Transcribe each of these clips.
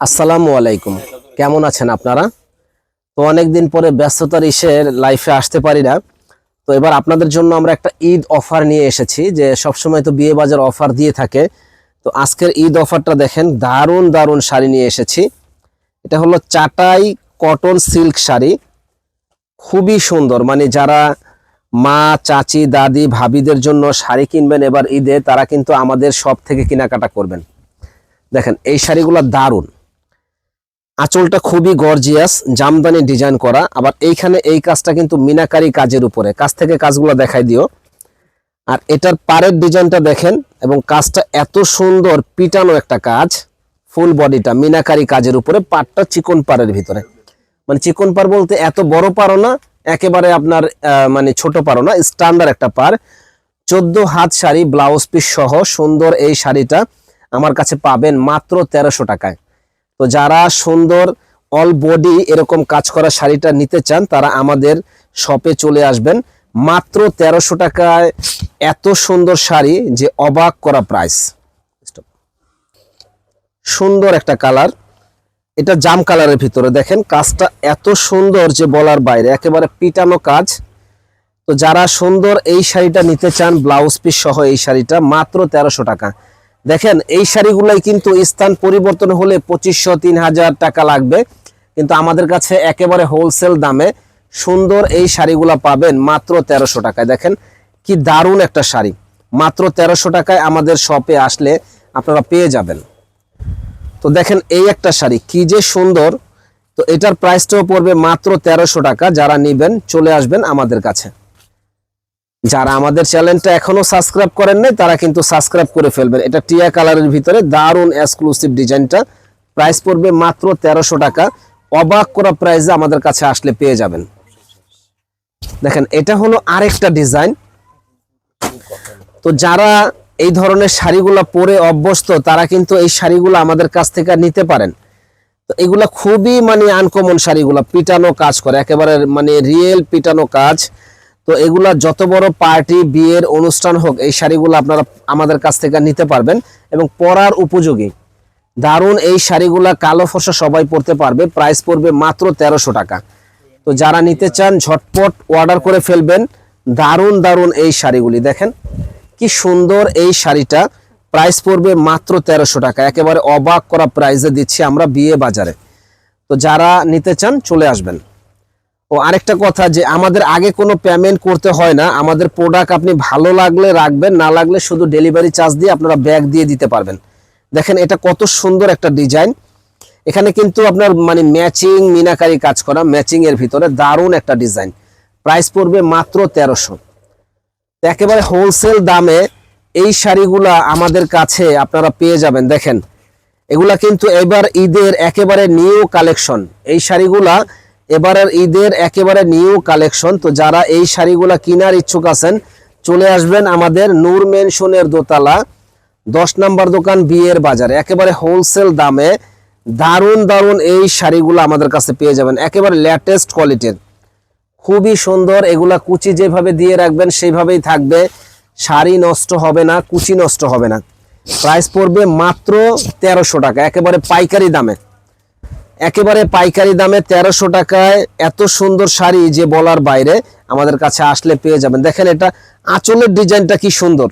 আসসালামু আলাইকুম। কেমন আছেন আপনারা? তো অনেকদিন পরে ব্যস্ততার ইসের লাইফে আসতে পারি না। তো এবার আপনাদের জন্য আমরা একটা ঈদ অফার নিয়ে এসেছি, যে সবসময় তো বিয়ে বাজার অফার দিয়ে থাকে। তো আজকের ঈদ অফারটা দেখেন, দারুণ দারুণ শাড়ি নিয়ে এসেছি। এটা হলো চাটাই কটন সিল্ক শাড়ি। খুবই সুন্দর মানে যারা মা, চাচি, দাদি, ভাবিদের জন্য শাড়ি কিনবেন এবার ঈদে, তারা কিন্তু আমাদের সব থেকে কেনাকাটা করবেন। দেখেন, এই শাড়িগুলো দারুণ। আঁচলটা খুবই গর্জিয়াস জামদানি ডিজাইন করা। আবার এইখানে এই কাজটা কিন্তু মিনাকারি কাজের উপরে। কাজ থেকে কাজগুলো দেখাই দিও। আর এটার পাড়ের ডিজাইনটা দেখেন, এবং কাজটা এত সুন্দর, পিটানো একটা কাজ। ফুল বডিটা মিনাকারি কাজের উপরে, পাড়টা চিকন পাড়ের ভিতরে। মানে চিকন পাড় বলতে এত বড় পারো না, একেবারে আপনার মানে ছোট পারো না স্ট্যান্ডার্ড একটা পার চোদ্দ হাত শাড়ি ব্লাউজ পিস সহ সুন্দর এই শাড়িটা আমার কাছে পাবেন মাত্র তেরোশো টাকায়। তো যারা সুন্দর অল বডি এরকম কাজ করা শাড়িটা নিতে চান, তারা আমাদের শপে চলে আসবেন। মাত্র তেরোশো টাকায় এত সুন্দর শাড়ি যে অবাক করা প্রাইস সুন্দর একটা কালার এটা জাম কালারের ভিতরে দেখেন, কাজটা এত সুন্দর যে বলার বাইরে, একেবারে পিটানো কাজ। তো যারা সুন্দর এই শাড়িটা নিতে চান ব্লাউজ পিস সহ এই শাড়িটা, মাত্র তেরোশো টাকা। দেখেন, এই শাড়িগুলাই কিন্তু স্থান পরিবর্তন হলে পঁচিশশো, তিন হাজার টাকা লাগবে। কিন্তু আমাদের কাছে একেবারে হোলসেল দামে সুন্দর এই শাড়িগুলা পাবেন মাত্র তেরোশো টাকায়। দেখেন, কি দারুণ একটা শাড়ি। মাত্র তেরোশো টাকায় আমাদের শপে আসলে আপনারা পেয়ে যাবেন। তো দেখেন, এই একটা শাড়ি, কি যে সুন্দর। তো এটার প্রাইসটাও পড়বে মাত্র তেরোশো টাকা, যারা নিবেন চলে আসবেন আমাদের কাছে। যারা আমাদের চ্যানেলটা এখনও সাবস্ক্রাইব করেন নাই, তারা কিন্তু সাবস্ক্রাইব করে ফেলবেন। এটা টিয়া কালারের ভিতরে দারুণ এক্সক্লুসিভ ডিজাইনটা। প্রাইস পড়বে মাত্র তেরোশো টাকা। অবাক করা প্রাইসে আমাদের কাছে আসলে পেয়ে যাবেন। দেখেন, এটা হলো আরেকটা ডিজাইন তো যারা এই ধরনের শাড়িগুলো পরে অভ্যস্ত, তারা কিন্তু এই শাড়িগুলো আমাদের কাছ থেকে নিতে পারেন। তো এগুলা খুবই মানে আনকমন শাড়িগুলো, পিটানো কাজ করে। একেবারে মানে রিয়েল পিটানো কাজ। তো এগুলা যত বড় পার্টি, বিয়ের অনুষ্ঠান হোক, এই শাড়িগুলো আপনারা আমাদের কাছ থেকে নিতে পারবেন এবং পরার উপযোগী। দারুণ এই শাড়িগুলা কালো ফসা সবাই পরতে পারবে প্রাইস পড়বে মাত্র তেরোশো টাকা। তো যারা নিতে চান, ঝটপট অর্ডার করে ফেলবেন। দারুণ দারুণ এই শাড়িগুলি, দেখেন। কি সুন্দর এই শাড়িটা প্রাইস পড়বে মাত্র তেরোশো টাকা। একেবারে অবাক করা প্রাইসে দিচ্ছি আমরা বিয়ে বাজারে। তো যারা নিতে চান, চলে আসবেন। ও আরেকটা কথা যে আমাদের আগে কোনো পেমেন্ট করতে হয় না, আমাদের প্রোডাক্ট আপনি ভালো লাগলে রাখবেন, না লাগলে শুধু ডেলিভারি চার্জ দিয়ে আপনারা ব্যাগ দিয়ে দিতে পারবেন। দেখেন এটা কত সুন্দর একটা ডিজাইন এখানে কিন্তু আপনার মানে ম্যাচিং মিনাকারি কাজ করা ম্যাচিং এর ভিতরে দারুণ একটা ডিজাইন প্রাইস পড়বে মাত্র তেরোশো। একেবারে হোলসেল দামে এই শাড়িগুলা আমাদের কাছে আপনারা পেয়ে যাবেন। দেখেন, এগুলা কিন্তু এবার ঈদের একেবারে নিউ কালেকশন এই শাড়িগুলা এবারের ঈদের একেবারে নিউ কালেকশন তো যারা এই শাড়িগুলা কেনার ইচ্ছুক আছেন, চলে আসবেন আমাদের নূর মেনশনের দোতলা, দশ নাম্বার দোকান বিয়ের বাজারে। একেবারে হোলসেল দামে দারুণ দারুণ এই শাড়িগুলো আমাদের কাছে পেয়ে যাবেন। একেবারে লেটেস্ট কোয়ালিটির খুবই সুন্দর, এগুলা কুচি যেভাবে দিয়ে রাখবেন, সেইভাবেই থাকবে। শাড়ি নষ্ট হবে না, কুচি নষ্ট হবে না। প্রাইস পড়বে মাত্র তেরোশো টাকা, একেবারে পাইকারি দামে। একেবারে পাইকারি দামে তেরোশো টাকায় এত সুন্দর শাড়ি যে বলার বাইরে আমাদের কাছে আসলে পেয়ে যাবেন। দেখেন এটা আঁচলের ডিজাইনটা কি সুন্দর।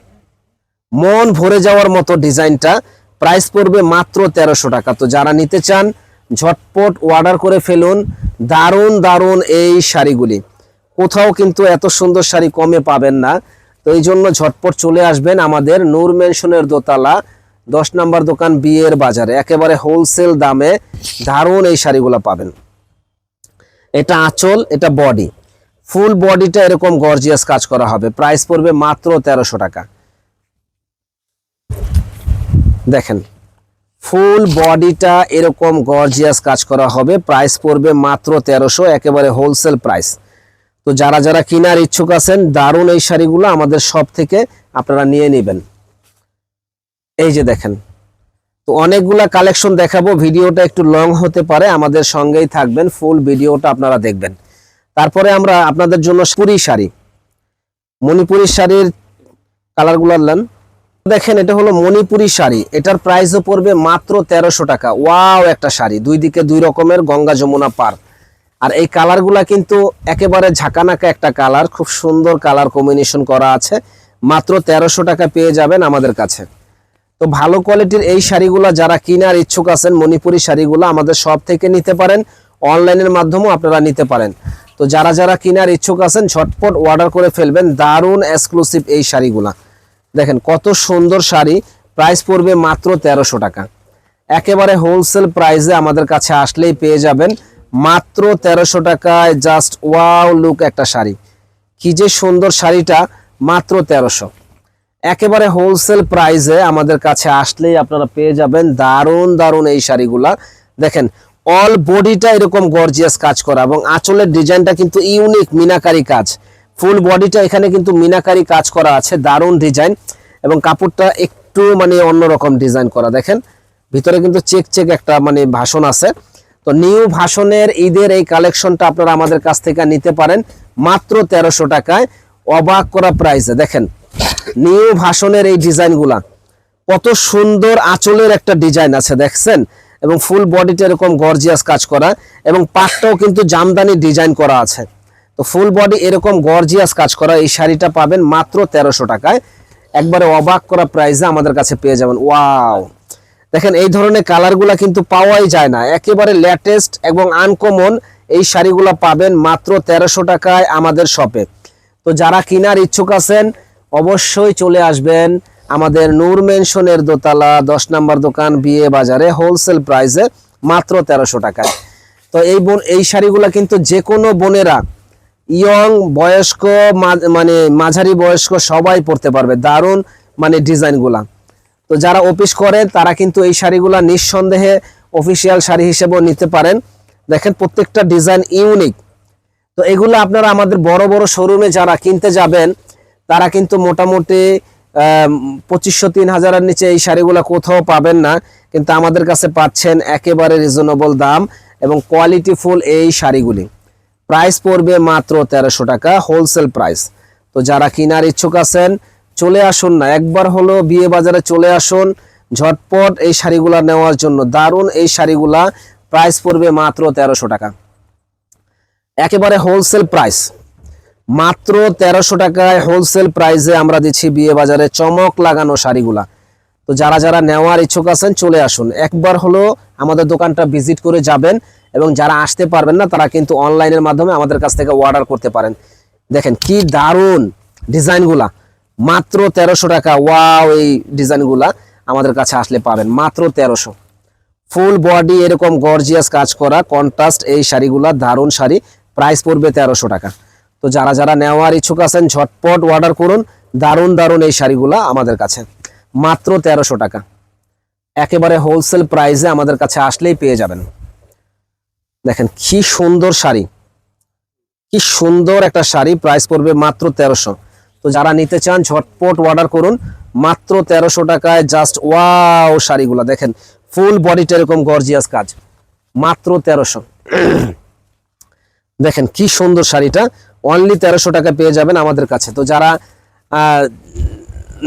মন ভরে যাওয়ার মতো ডিজাইনটা। প্রাইস পড়বে মাত্র তেরোশো টাকা। তো যারা নিতে চান, ঝটপট অর্ডার করে ফেলুন। দারুণ দারুণ এই শাড়িগুলি। কোথাও কিন্তু এত সুন্দর শাড়ি কমে পাবেন না। তো এই জন্য ঝটপট চলে আসবেন আমাদের নূর মেনশনের দোতলা দশ নাম্বার দোকান বিয়ের বাজারে। একেবারে হোলসেল দামে দারুণ এই শাড়িগুলো পাবেন। এটা আঁচল, এটা বডি ফুল বডিটা এরকম গর্জিয়াস কাজ করা হবে। প্রাইস পড়বে মাত্র তেরোশো টাকা। দেখেন ফুল বডিটা এরকম গর্জিয়াস কাজ করা হবে। প্রাইস পড়বে মাত্র তেরোশো, একেবারে হোলসেল প্রাইস তো যারা যারা কেনার ইচ্ছুক আছেন, দারুণ এই শাড়িগুলো আমাদের সব থেকে আপনারা নিয়ে নেবেন। এই যে দেখেন। তো অনেকগুলা কালেকশন দেখাবো, ভিডিওটা একটু লং হতে পারে, আমাদের সঙ্গেই থাকবেন ফুল ভিডিওটা আপনারা দেখবেন। তারপরে আমরা আপনাদের জন্য পুরি শাড়ি। মণিপুরি শাড়ির কালারগুলো আনলেন দেখেন, এটা হলো মণিপুরি শাড়ি। এটার প্রাইসও পড়বে মাত্র তেরোশো টাকা। ওয়াও একটা শাড়ি। দুই দিকে দুই রকমের গঙ্গা যমুনা পার। আর এই কালারগুলা কিন্তু একেবারে ঝাঁকানাকা একটা কালার খুব সুন্দর কালার কম্বিনেশন করা আছে। মাত্র তেরোশো টাকা পেয়ে যাবেন আমাদের কাছে। তো ভালো কোয়ালিটির এই শাড়িগুলো যারা কেনার ইচ্ছুক আছেন মণিপুরি শাড়িগুলো আমাদের সব থেকে নিতে পারেন। অনলাইনের মাধ্যমেও আপনারা নিতে পারেন। তো যারা যারা কেনার ইচ্ছুক আছেন, ঝটপট অর্ডার করে ফেলবেন। দারুণ এক্সক্লুসিভ এই শাড়িগুলা। দেখেন কত সুন্দর শাড়ি। প্রাইস পড়বে মাত্র তেরোশো টাকা। একেবারে হোলসেল প্রাইসে আমাদের কাছে আসলেই পেয়ে যাবেন। মাত্র তেরোশো টাকায় জাস্ট ওয়াও লুক একটা শাড়ি। কি যে সুন্দর শাড়িটা, মাত্র তেরোশো। একেবারে হোলসেল প্রাইসে আমাদের কাছে আসলেই আপনারা পেয়ে যাবেন দারুণ দারুণ এই শাড়িগুলা। দেখেন অল বডিটা এরকম গর্জিয়াস কাজ করা এবং আঁচলের ডিজাইনটা কিন্তু ইউনিক মিনাকারি কাজ। ফুল বডিটা এখানে কিন্তু মিনাকারি কাজ করা আছে, দারুণ ডিজাইন এবং কাপড়টা একটু মানে অন্যরকম ডিজাইন করা। দেখেন, ভিতরে কিন্তু চেক চেক একটা মানে ভাষণ আছে। তো নিউ ভাষণের ঈদের এই কালেকশনটা আপনারা আমাদের কাছ থেকে নিতে পারেন মাত্র তেরোশো টাকায়, অবাক করা প্রাইসে দেখেন নিউ ভাষণের এই ডিজাইনগুলা। কত সুন্দর আঁচলের একটা ডিজাইন আছে, দেখছেন? এবং ফুল বডিটা এরকম গর্জিয়াস কাজ করা এবং পাটটাও কিন্তু জামদানি ডিজাইন করা আছে। তো ফুল বডি এরকম গর্জিয়াস কাজ করা, এই শাড়িটা পাবেন মাত্র তেরোশো টাকায়। একবারে অবাক করা প্রাইসে আমাদের কাছে পেয়ে যাবেন। ওয়াও! দেখেন, এই ধরনের কালারগুলা কিন্তু পাওয়াই যায় না। একেবারে লেটেস্ট এবং আনকমন এই শাড়িগুলো পাবেন মাত্র তেরোশো টাকায় আমাদের শপে। তো যারা কেনার ইচ্ছুক আছেন অবশ্যই চলে আসবেন আমাদের নূর মেনশনের দোতলা, দশ নম্বর দোকান, বিয়ে বাজারে হোলসেল প্রাইসে মাত্র তেরোশো টাকায়। তো এই বোন, এই শাড়িগুলো কিন্তু যে কোনো বোনেরা ইয়ং বয়স্ক মানে মাঝারি বয়স্ক সবাই পরতে পারবে, দারুণ মানে ডিজাইনগুলা। তো যারা অফিস করেন, তারা কিন্তু এই শাড়িগুলা নিঃসন্দেহে অফিসিয়াল শাড়ি হিসেবেও নিতে পারেন। দেখেন, প্রত্যেকটা ডিজাইন ইউনিক তো এগুলো আপনারা আমাদের বড় বড় শোরুমে যারা কিনতে যাবেন তারা কিন্তু মোটামুটি পঁচিশশো, তিন হাজারের নিচে এই শাড়িগুলো কোথাও পাবেন না। কিন্তু আমাদের কাছে পাচ্ছেন একেবারে রিজনেবল দাম এবং কোয়ালিটি ফুল এই শাড়িগুলি। প্রাইস পড়বে মাত্র তেরোশো টাকা হোলসেল প্রাইস তো যারা কেনার ইচ্ছুক আছেন, চলে আসুন না। একবার হলো বিয়ে বাজারে চলে আসুন। ঝটপট এই শাড়িগুলা নেওয়ার জন্য। দারুণ এই শাড়িগুলা। প্রাইস পড়বে মাত্র তেরোশো টাকা। একেবারে হোলসেল প্রাইস মাত্র তেরোশো টাকায় হোলসেল প্রাইসে আমরা দিচ্ছি বিয়ে বাজারে চমক লাগানো শাড়িগুলা। তো যারা যারা নেওয়ার ইচ্ছুক আছেন, চলে আসুন। একবার হলো আমাদের দোকানটা ভিজিট করে যাবেন এবং যারা আসতে পারবেন না, তারা কিন্তু অনলাইনের মাধ্যমে আমাদের কাছ থেকে অর্ডার করতে পারেন। দেখেন কি দারুণ ডিজাইনগুলা। মাত্র তেরোশো টাকা। ওয়াও এই ডিজাইনগুলা আমাদের কাছে আসলে পাবেন। মাত্র তেরোশো। ফুল বডি এরকম গর্জিয়াস কাজ করা কন্ট্রাস্ট এই শাড়িগুলা, দারুণ শাড়ি। প্রাইস পড়বে তেরোশো টাকা। তো যারা যারা নেওয়ার ইচ্ছুক আছেন, ঝটপট অর্ডার করুন। দারুণ দারুণ এই শাড়িগুলা আমাদের কাছে। মাত্র তেরোশো টাকা। একেবারে হোলসেল প্রাইসে আমাদের কাছে আসলেই পেয়ে যাবেন। দেখেন, কি সুন্দর শাড়ি। কি সুন্দর একটা শাড়ি প্রাইস পড়বে মাত্র তেরোশো। তো যারা নিতে চান, ঝটপট অর্ডার করুন। মাত্র তেরোশো টাকায় জাস্ট ওয়াও শাড়িগুলা। দেখেন ফুল বডিটা এরকম গর্জিয়াস কাজ। মাত্র তেরোশো। দেখেন, কি সুন্দর শাড়িটা। অনলি তেরোশো টাকা পেয়ে যাবেন আমাদের কাছে। তো যারা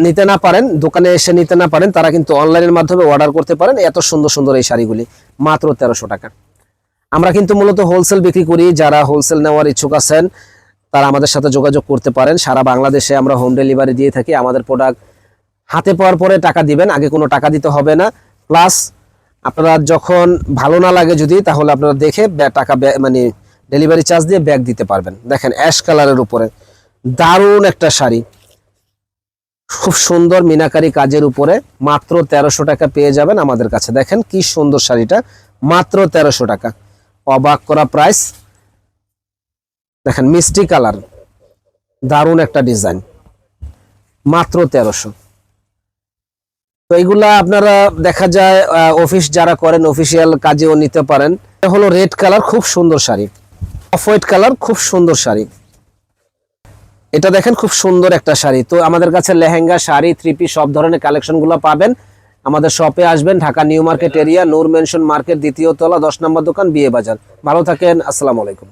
নিতে না পারেন, দোকানে এসে নিতে না পারেন, তারা কিন্তু অনলাইনের মাধ্যমে অর্ডার করতে পারেন এত সুন্দর সুন্দর এই শাড়িগুলি, মাত্র তেরোশো টাকা। আমরা কিন্তু মূলত হোলসেল বিক্রি করি, যারা হোলসেল নেওয়ার ইচ্ছুক আছেন, তারা আমাদের সাথে যোগাযোগ করতে পারেন। সারা বাংলাদেশে আমরা হোম ডেলিভারি দিয়ে থাকি, আমাদের প্রোডাক্ট হাতে পাওয়ার পরে টাকা দিবেন, আগে কোনো টাকা দিতে হবে না। প্লাস আপনারা যখন ভালো না লাগে যদি, তাহলে আপনারা দেখে টাকা মানে ডেলিভারি চার্জ দিয়ে ব্যাগ দিতে পারবেন। দেখেন, অ্যাশ কালারের উপরে। দারুণ একটা শাড়ি। খুব সুন্দর মিনাকারি কাজের উপরে মাত্র তেরোশো টাকা পেয়ে যাবেন আমাদের কাছে। দেখেন কি সুন্দর শাড়িটা, মাত্র তেরোশো টাকা। অবাক করা প্রাইস দেখেন, মিষ্টি কালার। দারুণ একটা ডিজাইন মাত্র তেরোশো। তো এইগুলা আপনারা, দেখা যায় অফিস যারা করেন অফিসিয়াল কাজেও নিতে পারেন। হলো রেড কালার খুব সুন্দর শাড়ি। অফ হোয়াইট কালার খুব সুন্দর শাড়ি। এটা দেখেন, খুব সুন্দর একটা শাড়ি। তো আমাদের কাছে লেহেঙ্গা, শাড়ি থ্রি পিস সব ধরনের কালেকশনগুলো পাবেন। আমাদের শপে আসবেন, Dhaka new market area Noor mansion market, দ্বিতীয় তলা, দশ নম্বর দোকান, বিয়ে বাজার। ভালো থাকেন, আসসালামু আলাইকুম।